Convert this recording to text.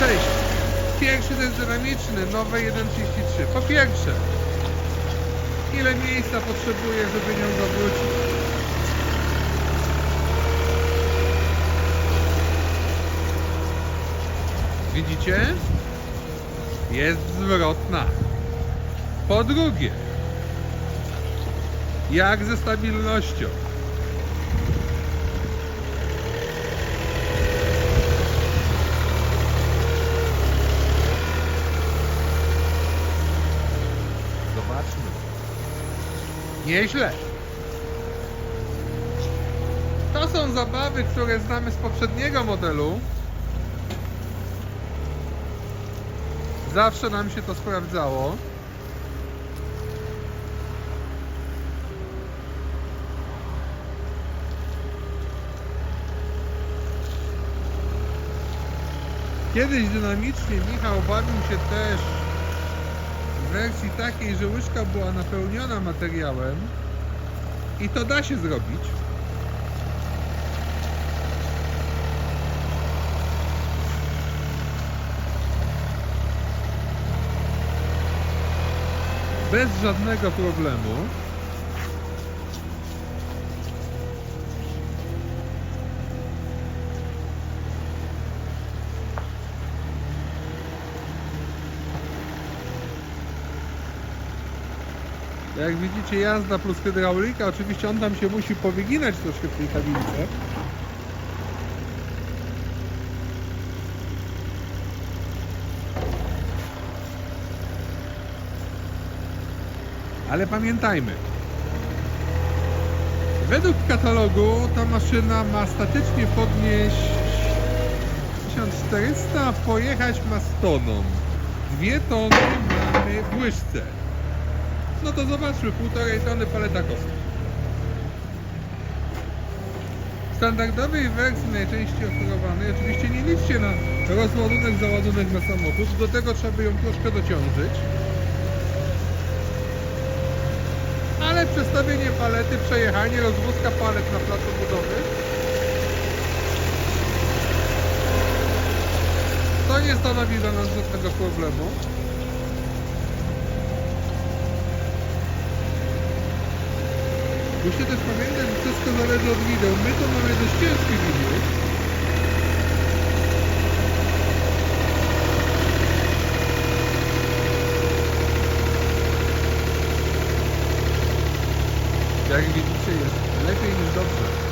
Cześć. Pierwszy to jest dynamiczny, nowe 1.33. Po pierwsze, ile miejsca potrzebuję, żeby nią zawrócić? Widzicie? Jest zwrotna. Po drugie, jak ze stabilnością? Zobaczmy. Nieźle. To są zabawy, które znamy z poprzedniego modelu. Zawsze nam się to sprawdzało. Kiedyś dynamicznie Michał bawił się też w wersji takiej, że łyżka była napełniona materiałem i to da się zrobić. Bez żadnego problemu. Jak widzicie jazda plus hydraulika, oczywiście on tam się musi powyginać troszkę w tej kabince. Ale pamiętajmy, według katalogu ta maszyna ma statycznie podnieść 1400, a pojechać ma 100 toną. Dwie tony mamy w łyżce. No to zobaczmy, półtorej tony paleta kostki. W standardowej wersji najczęściej oferowanej, oczywiście nie liczcie na rozładunek, załadunek na samochód, do tego trzeba by ją troszkę dociążyć. Ale przestawienie palety, przejechanie, rozwózka palet na placu budowy to nie stanowi dla nas żadnego problemu. Musicie też pamiętać, że wszystko zależy od wideł. My to mamy dość ciężki wideł. Jak widzicie jest lepiej niż dobrze.